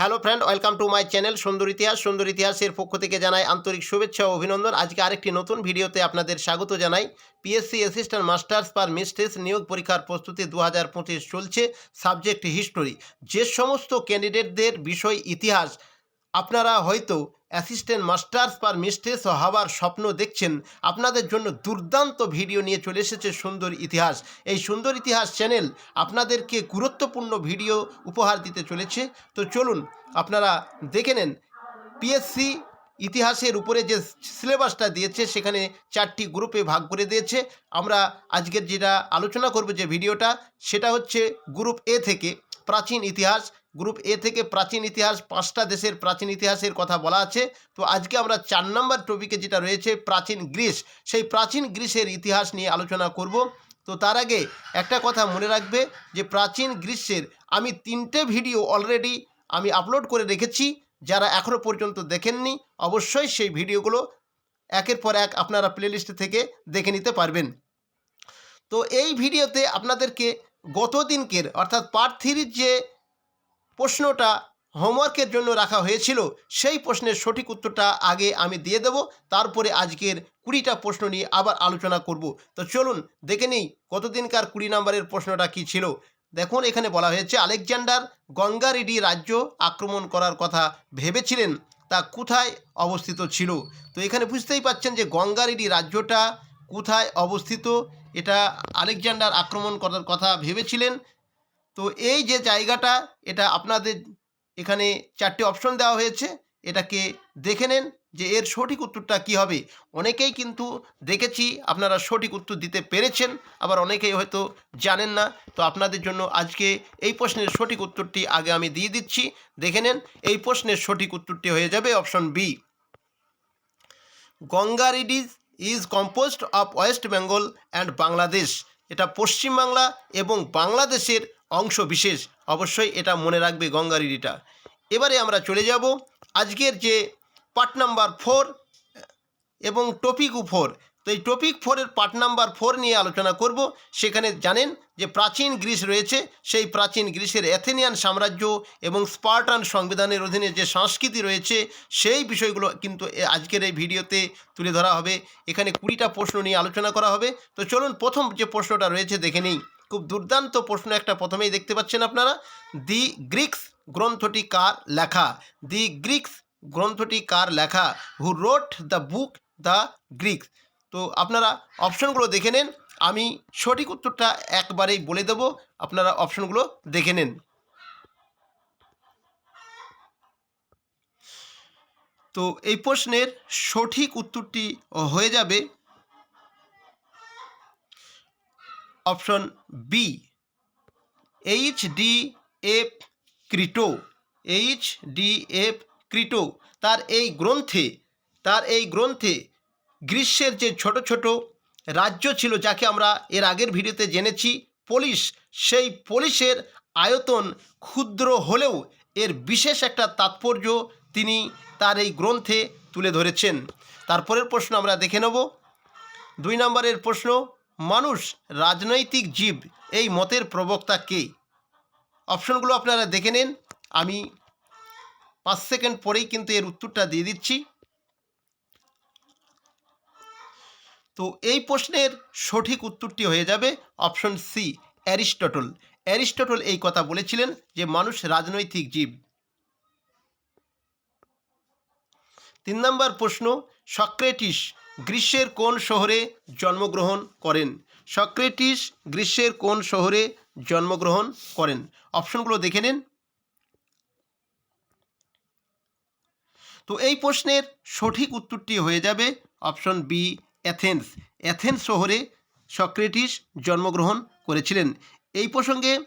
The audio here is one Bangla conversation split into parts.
Hello friend, welcome to my channel সুন্দর ইতিহাস। সুন্দর ইতিহাসের পক্ষ থেকে জানাই আন্তরিক শুভেচ্ছা ও অভিনন্দন। আজকে আরেকটি নতুন ভিডিওতে আপনাদের স্বাগত জানাই। পিএসসি অ্যাসিস্ট্যান্ট মাস্টার্স পার মিস্ট্রেস নিয়োগ পরীক্ষার প্রস্তুতি দু হাজার পঁচিশ চলছে। সাবজেক্ট হিস্টোরি যে সমস্ত ক্যান্ডিডেটদের বিষয় ইতিহাস আপনারা হয়তো অ্যাসিস্ট্যান্ট মাস্টার্স পার মিস্ট্রেস হওয়ার স্বপ্ন দেখছেন। আপনাদের জন্য দুর্দান্ত ভিডিও নিয়ে চলে এসেছে সুন্দর ইতিহাস। এই সুন্দর ইতিহাস চ্যানেল আপনাদেরকে গুরুত্বপূর্ণ ভিডিও উপহার দিতে চলেছে। তো চলুন, আপনারা দেখে নেন পিএসসি ইতিহাসের উপরে যে সিলেবাসটা দিয়েছে, সেখানে চারটি গ্রুপে ভাগ করে দিয়েছে। আমরা আজকের যেটা আলোচনা করব যে ভিডিওটা সেটা হচ্ছে গ্রুপ এ থেকে প্রাচীন ইতিহাস। গ্রুপ এ থেকে প্রাচীন ইতিহাস, পাঁচটা দেশের প্রাচীন ইতিহাসের কথা বলা আছে। তো আজকে আমরা চার নম্বর টপিকে যেটা রয়েছে, প্রাচীন গ্রিস। সেই প্রাচীন গ্রিসের ইতিহাস নিয়ে আলোচনা করব। তো তার আগে একটা কথা মনে রাখবে যে, প্রাচীন গ্রীষ্মের আমি তিনটে ভিডিও অলরেডি আমি আপলোড করে রেখেছি। যারা এখনও পর্যন্ত দেখেননি, অবশ্যই সেই ভিডিওগুলো একের পর এক আপনারা প্লেলিস্ট থেকে দেখে নিতে পারবেন। তো এই ভিডিওতে আপনাদেরকে গত দিনকের অর্থাৎ পার্ট থ্রির যে প্রশ্নটা হোমওয়ার্কের জন্য রাখা হয়েছিল, সেই প্রশ্নের সঠিক উত্তরটা আগে আমি দিয়ে দেব, তারপরে আজকের কুড়িটা প্রশ্ন নিয়ে আবার আলোচনা করব। তো চলুন, দেখে নেই কতদিনকার কুড়ি নম্বরের প্রশ্নটা কি ছিল। দেখুন, এখানে বলা হয়েছে, আলেকজান্ডার গঙ্গারেডি রাজ্য আক্রমণ করার কথা ভেবেছিলেন, তা কোথায় অবস্থিত ছিল? তো এখানে বুঝতেই পাচ্ছেন যে গঙ্গারেডি রাজ্যটা কোথায় অবস্থিত, এটা আলেকজান্ডার আক্রমণ করার কথা ভেবেছিলেন তো এই যে জায়গাটা, এটা আপনাদের এখানে চারটে অপশন দেওয়া হয়েছে। এটাকে দেখে নেন যে এর সঠিক উত্তরটা কি হবে। অনেকেই কিন্তু দেখেছি আপনারা সঠিক উত্তর দিতে পেরেছেন, আবার অনেকেই হয়তো জানেন না। তো আপনাদের জন্য আজকে এই প্রশ্নের সঠিক উত্তরটি আগে আমি দিয়ে দিচ্ছি। দেখে নেন, এই প্রশ্নের সঠিক উত্তরটি হয়ে যাবে option B Ganga রিডিজ is composed of west Bengal and Bangladesh. এটা পশ্চিমবাংলা এবং বাংলাদেশের অংশ বিশেষ, অবশ্যই এটা মনে রাখবে গঙ্গা রিডিটা। এবারে আমরা চলে যাব আজকের যে পার্ট নাম্বার ফোর, এবং টপিক ফোর। তো এই টপিক ফোরের পার্ট নাম্বার ফোর নিয়ে আলোচনা করব। সেখানে জানেন যে প্রাচীন গ্রিস রয়েছে, সেই প্রাচীন গ্রিসের অ্যাথেনিয়ান সাম্রাজ্য এবং স্পার্টান সংবিধানের অধীনে যে সংস্কৃতি রয়েছে, সেই বিষয়গুলো কিন্তু আজকের এই ভিডিওতে তুলে ধরা হবে। এখানে কুড়িটা প্রশ্ন নিয়ে আলোচনা করা হবে। তো চলুন প্রথম যে প্রশ্নটা রয়েছে, দেখে নিই। খুব দুর্দান্ত প্রশ্ন একটা প্রথমেই দেখতে পাচ্ছেন আপনারা। দি গ্রিক্স গ্রন্থটি কার লেখা? দি গ্রিক্স গ্রন্থটি কার লেখা? Who wrote the book the Greeks. তো আপনারা অপশনগুলো দেখে নেন। আমি সঠিক উত্তরটা একবারেই বলে দেব। আপনারা অপশনগুলো দেখে নেন। তো এই প্রশ্নের সঠিক উত্তরটি হয়ে যাবে option B H D F Kitto H D F Kitto. তার এই গ্রন্থে, তার এই গ্রন্থে গ্রীষ্মের যে ছোট ছোট রাজ্য ছিল যাকে আমরা এর আগের ভিডিওতে জেনেছি, পলিশ, সেই পলিশের আয়তন ক্ষুদ্র হলেও এর বিশেষ একটা তাৎপর্য তিনি তার এই গ্রন্থে তুলে ধরেছেন। তারপরের প্রশ্ন আমরা দেখে নেব। দুই নম্বরের প্রশ্ন মানুষ, রাজনৈতিক জীব, এই মতের প্রবক্তা কে? অপশনগুলো আপনারা দেখে নিন। আমি পাঁচ সেকেন্ড পরেই কিন্তু এর উত্তরটা দিয়ে দিচ্ছি। তো এই প্রশ্নের সঠিক উত্তরটি হয়ে যাবে অপশন সি অ্যারিস্টটল। অ্যারিস্টটল এই কথা বলেছিলেন যে মানুষ, রাজনৈতিক জীব। তিন নম্বর প্রশ্ন, সক্রেটিস গ্রীষ্মের কোন শহরে জন্মগ্রহণ করেন? সক্রেটিস, গ্রীষ্মের কোন শহরে জন্মগ্রহণ করেন? অপশনগুলো দেখে নিন। তো এই প্রশ্নের সঠিক উত্তরটি হয়ে যাবে অপশন বি, অ্যাথেন্স। অ্যাথেন্স শহরে সক্রেটিস জন্মগ্রহণ করেছিলেন। এই প্রসঙ্গে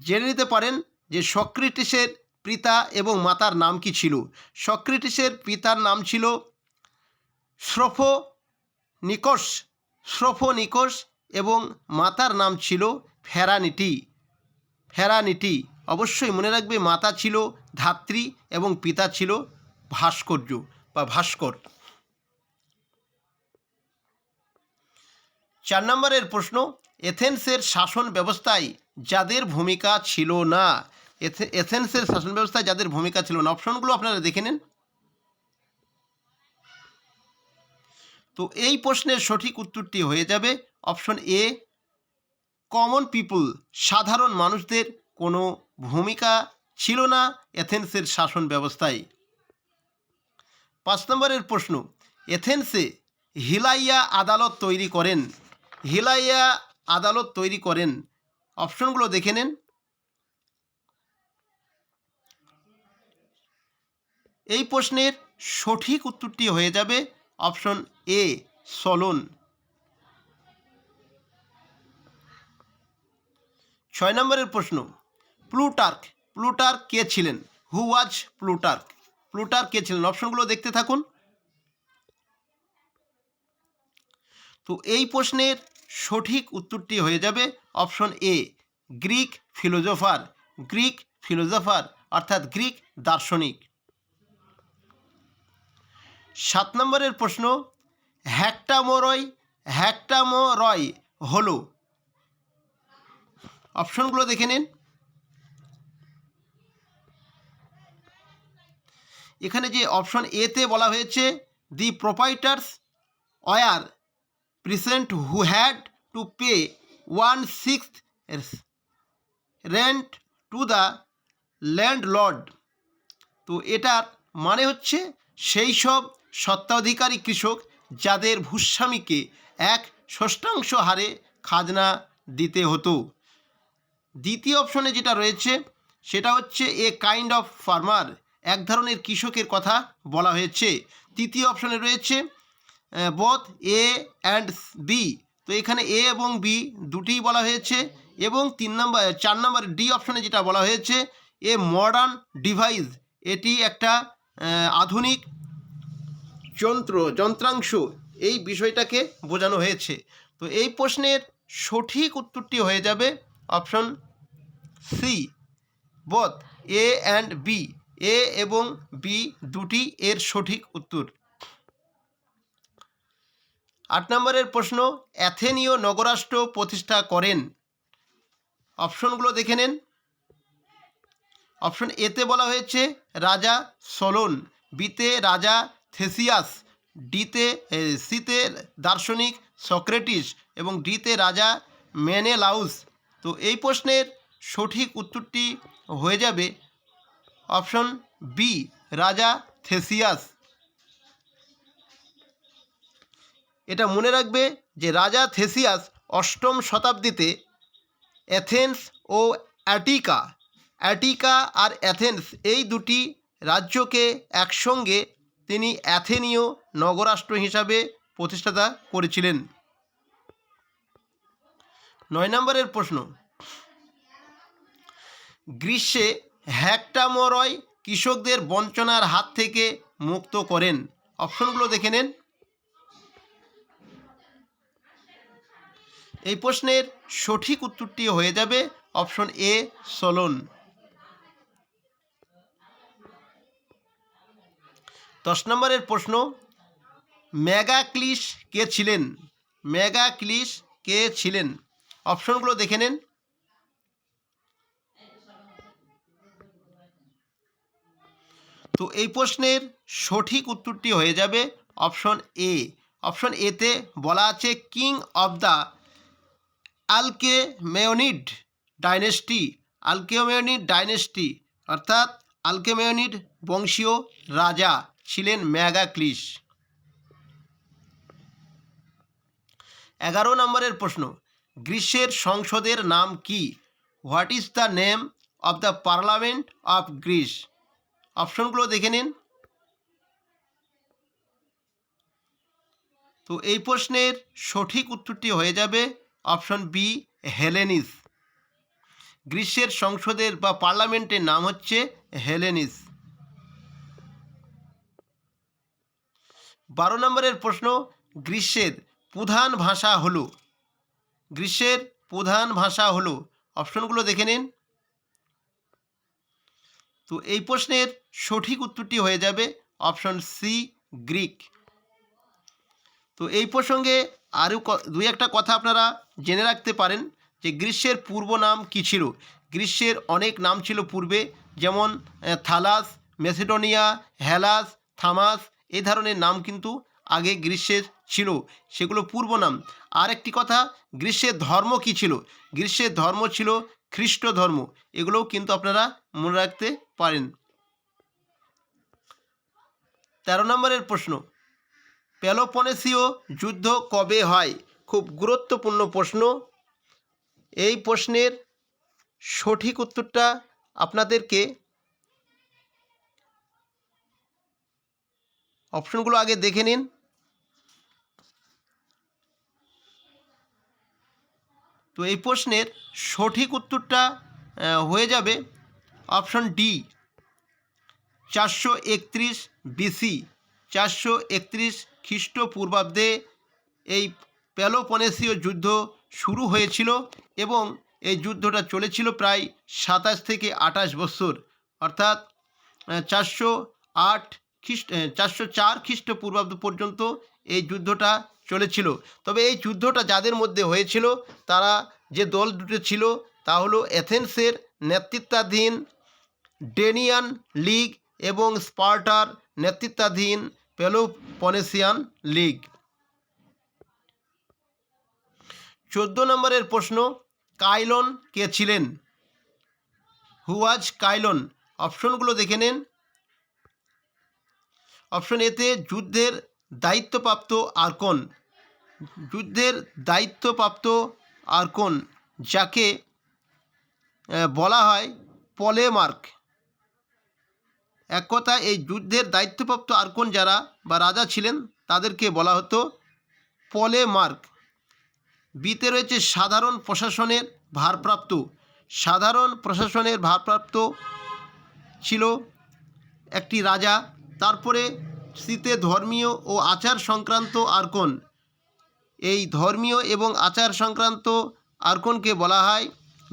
জেনে নিতে পারেন যে সক্রেটিসের পিতা এবং মাতার নাম কি ছিল? সক্রেটিসের পিতার নাম ছিল শ্রফো নিকোস শ্রফো নিকোস এবং মাতার নাম ছিল ফেরানিটি। ফেরানিটি অবশ্যই মনে রাখবে মাতা ছিল ধাত্রী এবং পিতা ছিল ভাস্কর্য বা ভাস্কর। চার নম্বরের প্রশ্ন, এথেন্সের শাসন ব্যবস্থায় যাদের ভূমিকা ছিল না, এথে- এথেন্সের শাসন ব্যবস্থায় যাদের ভূমিকা ছিল না, অপশনগুলো আপনারা দেখে নিন। তো এই প্রশ্নের সঠিক উত্তরটি হয়ে যাবে অপশন এ কমন পিপুল সাধারণ মানুষদের কোনো ভূমিকা ছিল না এথেন্সের শাসন ব্যবস্থায়। পাঁচ নম্বরের প্রশ্ন, এথেন্সে হিলাইয়া আদালত তৈরি করেন। হিলাইয়া আদালত তৈরি করেন। অপশনগুলো দেখে নেন। এই প্রশ্নের সঠিক উত্তরটি হয়ে যাবে অপশন এ, সলন। ছয় নম্বরের প্রশ্ন, প্লুটার্ক প্লুটার্ক কে ছিলেন? হু ওয়াজ প্লুটার্ক প্লুটার্ক কে ছিলেন? অপশনগুলো দেখতে থাকুন। তো এই প্রশ্নের সঠিক উত্তরটি হয়ে যাবে option A Greek philosopher Greek philosopher অর্থাৎ গ্রিক দার্শনিক। সাত নম্বরের প্রশ্ন, হ্যাক্টামোরয় হ্যাক্টামোরয় হলো। অপশনগুলো দেখে নিন। এখানে যে অপশন এতে বলা হয়েছে, the proprietors were present who had to pay one six rent to the landlord তো এটার মানে হচ্ছে, সেই সব সত্ত্বাধিকারী কৃষক যাদের ভূস্বামীকে এক ষষ্ঠাংশ হারে খাজনা দিতে হতো। দ্বিতীয় অপশনে যেটা রয়েছে, সেটা হচ্ছে এ কাইন্ড অফ ফার্মার এক ধরনের কৃষকের কথা বলা হয়েছে। তৃতীয় অপশনে রয়েছে বোথ এ অ্যান্ড বি তো এখানে এ এবং বি দুটিই বলা হয়েছে এবং তিন নম্বর, চার নম্বর ডি অপশনে যেটা বলা হয়েছে, এ মডার্ন ডিভাইস এটি একটা আধুনিক যন্ত্র, যন্ত্রাংশ এই বিষয়টাকে বোঝানো হয়েছে। তো এই প্রশ্নের সঠিক উত্তরটি হয়ে যাবে option C both A and B A এবং বি দুটি এর সঠিক উত্তর। আট নম্বরের প্রশ্ন, অ্যাথেনীয় নগরাষ্ট্র প্রতিষ্ঠা করেন। অপশনগুলো দেখে নেন। অপশন এতে বলা হয়েছে, রাজা সলন বিতে রাজা থেসিয়াস, ডিতে সিতে দার্শনিক সক্রেটিস এবং ডিতে রাজা মেনেলাউস। তো এই প্রশ্নের সঠিক উত্তরটি হয়ে যাবে অপশন বি, রাজা থেসিয়াস। এটা মনে রাখবে যে রাজা থেসিয়াস অষ্টম শতাব্দীতে অ্যাথেন্স ও অ্যাটিকা অ্যাটিকা আর অ্যাথেন্স এই দুটি রাজ্যকে একসঙ্গে তিনি অ্যাথেনীয় নগরাষ্ট্র হিসাবে প্রতিষ্ঠাতা করেছিলেন। নয় নম্বরের প্রশ্ন। গ্রীষ্মে হ্যাক্টামরয় কৃষকদের বঞ্চনার হাত থেকে মুক্ত করেন। অপশনগুলো দেখে নেন। এই প্রশ্নের সঠিক উত্তরটি হয়ে যাবে অপশন এ, সলোন। দশ নম্বরের প্রশ্ন মেগাক্লিস কে ছিলেন? মেগাক্লিস কে ছিলেন? অপশনগুলো দেখে নেন। তো এই প্রশ্নের সঠিক উত্তরটি হয়ে যাবে অপশন এ। অপশন এতে বলা আছে king of the Alcmaeonid dynasty. Alcmaeonid dynasty অর্থাৎ আলকেমেয়নিড বংশীয় রাজা। ছিলেন ম্যাগাক্লিস এগারো নম্বরের প্রশ্ন, গ্রীষ্মের সংসদের নাম কি? What is the name of the parliament of Greece অপশনগুলো দেখে নিন। তো এই প্রশ্নের সঠিক উত্তরটি হয়ে যাবে অপশন বি হেলেনিস গ্রীষ্মের সংসদের বা পার্লামেন্টের নাম হচ্ছে হেলেনিস বারো নম্বরের প্রশ্ন, গ্রীষ্মের প্রধান ভাষা হলো। গ্রীষ্মের প্রধান ভাষা হলো। অপশনগুলো দেখে নিন। তো এই প্রশ্নের সঠিক উত্তরটি হয়ে যাবে অপশন সি, গ্রিক। তো এই প্রসঙ্গে আরও দুই একটা কথা আপনারা জেনে রাখতে পারেন যে গ্রীষ্মের পূর্ব নাম কী ছিল? গ্রীষ্মের অনেক নাম ছিল পূর্বে, যেমন থালাস, মেসিডোনিয়া, হেলাস, থামাস এই ধরনের নাম কিন্তু আগে গ্রীষ্মের ছিল, সেগুলো পূর্ব নাম। আর একটি কথা, গ্রীষ্মের ধর্ম কী ছিল? গ্রীষ্মের ধর্ম ছিল খ্রিস্ট ধর্ম, এগুলোও কিন্তু আপনারা মনে রাখতে পারেন। তেরো নম্বরের প্রশ্ন, পেলোপনেসীয় যুদ্ধ কবে হয়? খুব গুরুত্বপূর্ণ প্রশ্ন। এই প্রশ্নের সঠিক উত্তরটা আপনাদেরকে অপশনগুলো আগে দেখে নিন। তো এই প্রশ্নের সঠিক উত্তরটা হয়ে যাবে অপশন ডি, চারশো একত্রিশ বিসি, চারশো একত্রিশ খ্রিস্টপূর্বাব্দে এই পেলোপনেসীয় যুদ্ধ শুরু হয়েছিল এবং এই যুদ্ধটা চলেছিল প্রায় সাতাশ থেকে আঠাশ বছর। অর্থাৎ চারশো আট খ্রিস্ট চারশো চার খ্রিস্টপূর্বাব্দ পর্যন্ত এই যুদ্ধটা চলেছিল। তবে এই যুদ্ধটা যাদের মধ্যে হয়েছিল, তারা যে দল দুটো ছিল, তা হলো এথেন্সের নেতৃত্বাধীন ডেনিয়ান লিগ এবং স্পার্টার নেতৃত্বাধীন পেলোপনেসিয়ান লিগ। চোদ্দ নম্বরের প্রশ্ন, কাইলন কে ছিলেন? Who was Cylon. অপশনগুলো দেখে নেন। অপশন এতে যুদ্ধের দায়িত্বপ্রাপ্ত আর্কন যুদ্ধের দায়িত্বপ্রাপ্ত আর্কন যাকে বলা হয় পলেমার্ক। এক কথা এই যুদ্ধের দায়িত্বপ্রাপ্ত আর্কন যারা বা রাজা ছিলেন, তাদেরকে বলা হতো পলেমার্ক। বিতে রয়েছে সাধারণ প্রশাসনের ভারপ্রাপ্ত। সাধারণ প্রশাসনের ভারপ্রাপ্ত ছিল একটি রাজা তারপরে শীতে ধর্মীয় ও আচার সংক্রান্ত আর্কন এই ধর্মীয় এবং আচার সংক্রান্ত আর্কনকে বলা হয়?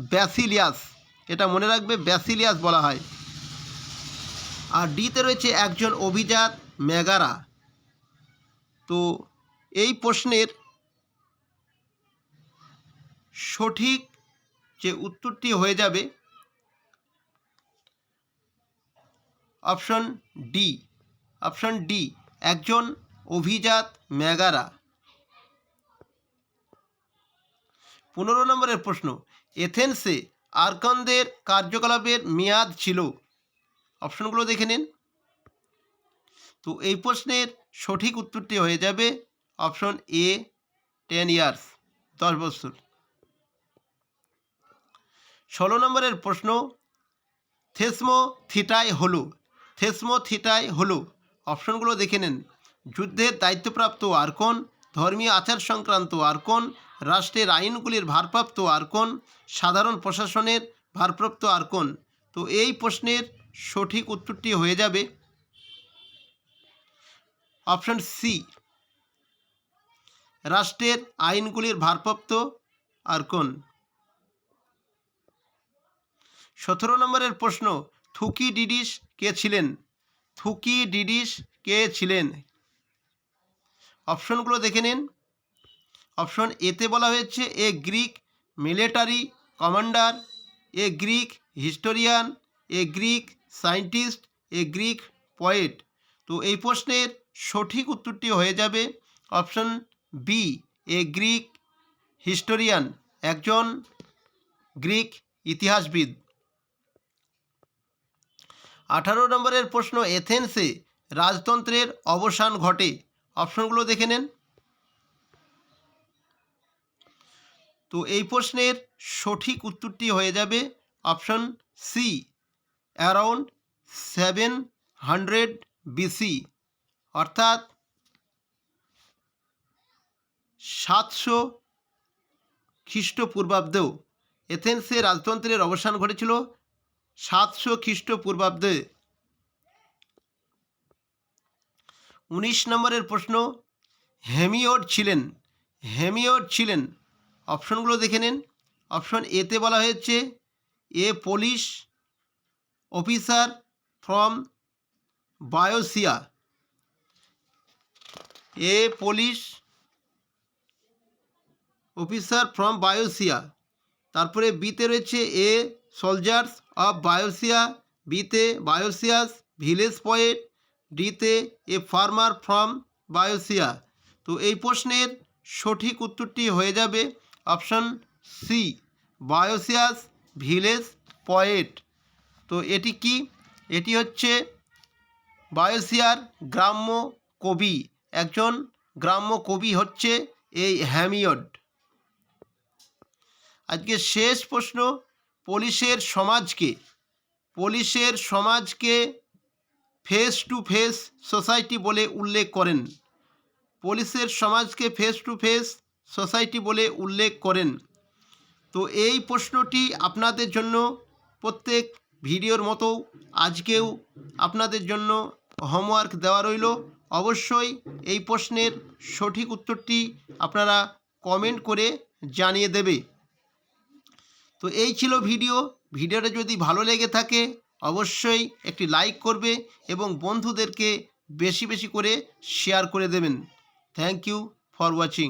ব্যাসিলিয়াস। এটা মনে রাখবে, ব্যাসিলিয়াস বলা হয়। আর ডিতে রয়েছে একজন অভিজাত মেগারা তো এই প্রশ্নের সঠিক যে উত্তরটি হয়ে যাবে, অপশন ডি। অপশন ডি, একজন অভিজাত মেগারা পনেরো নম্বরের প্রশ্ন, এথেন্সে আর্কনদের কার্যকলাপের মেয়াদ ছিল। অপশনগুলো দেখে নিন। তো এই প্রশ্নের সঠিক উত্তরটি হয়ে যাবে অপশন এ, টেন ইয়ার্স, দশ বছর। ষোলো নম্বরের প্রশ্ন, থেসমো থিটাই হলো, থেসমো থিটাই হলো। অপশনগুলো দেখে নেন। যুদ্ধের দায়িত্বপ্রাপ্ত আর্কন ধর্মীয় আচার সংক্রান্ত আর্কন রাষ্ট্রের আইনগুলির ভারপ্রাপ্ত আর্কন সাধারণ প্রশাসনের ভারপ্রাপ্ত আর্কন তো এই প্রশ্নের সঠিক উত্তরটি হয়ে যাবে। অপশন সি রাষ্ট্রের আইনগুলির ভারপ্রাপ্ত আর্কন সতেরো নম্বরের প্রশ্ন, থুকি ডিডিস কে ছিলেন? থুকি ডিডিস কে ছিলেন? অপশনগুলো দেখে নিন। অপশন এতে বলা হয়েছে, a Greek military commander, a Greek historian, a Greek scientist, a Greek poet. তো এই প্রশ্নের সঠিক উত্তরটি হয়ে যাবে option B a Greek historian, একজন গ্রিক ইতিহাসবিদ। আঠারো নম্বরের প্রশ্ন, এথেন্সে রাজতন্ত্রের অবসান ঘটে। অপশনগুলো দেখে নেন। তো এই প্রশ্নের সঠিক উত্তরটি হয়ে যাবে option C around seven hundred BC অর্থাৎ সাতশো খ্রিস্টপূর্বাব্দেও এথেন্সে রাজতন্ত্রের অবসান ঘটেছিল। সাতশো খ্রিস্টপূর্বাব্দে। উনিশ নম্বরের প্রশ্ন, হেমিওড ছিলেন। হেমিওড ছিলেন। অপশনগুলো দেখে নিন। অপশন এতে বলা হয়েছে, a police officer from Boeotia. A police officer from Boeotia. তারপরে বিতে রয়েছে, এ সোলজার্স অফ বায়োসিয়া বিতে বায়োসিয়াস ভিলেজ পয়েট ডিতে এ ফার্মার ফ্রম বায়োসিয়া তো এই প্রশ্নের সঠিক উত্তরটি হয়ে যাবে option C Boeotia's village poet তো এটি কি? এটি হচ্ছে বায়োসিয়ার গ্রাম্য কবি। একজন গ্রাম্য কবি হচ্ছে এই হ্যামিয়ড আজকে শেষ প্রশ্ন পুলিশের সমাজকে পুলিশের সমাজকে ফেস টু ফেস সোসাইটি বলে উল্লেখ করেন। পুলিশের সমাজকে ফেস টু ফেস সোসাইটি বলে উল্লেখ করেন। তো এই প্রশ্নটি আপনাদের জন্য প্রত্যেক ভিডিওর মতো আজকেও আপনাদের জন্য হোমওয়ার্ক দেওয়া রইল। অবশ্যই এই প্রশ্নের সঠিক উত্তরটি আপনারা কমেন্ট করে জানিয়ে দেবে। তো এই ছিল ভিডিও। ভিডিওটা যদি ভালো লেগে থাকে, অবশ্যই একটি লাইক করবে এবং বন্ধুদেরকে বেশি বেশি করে শেয়ার করে দেবেন। Thank you for watching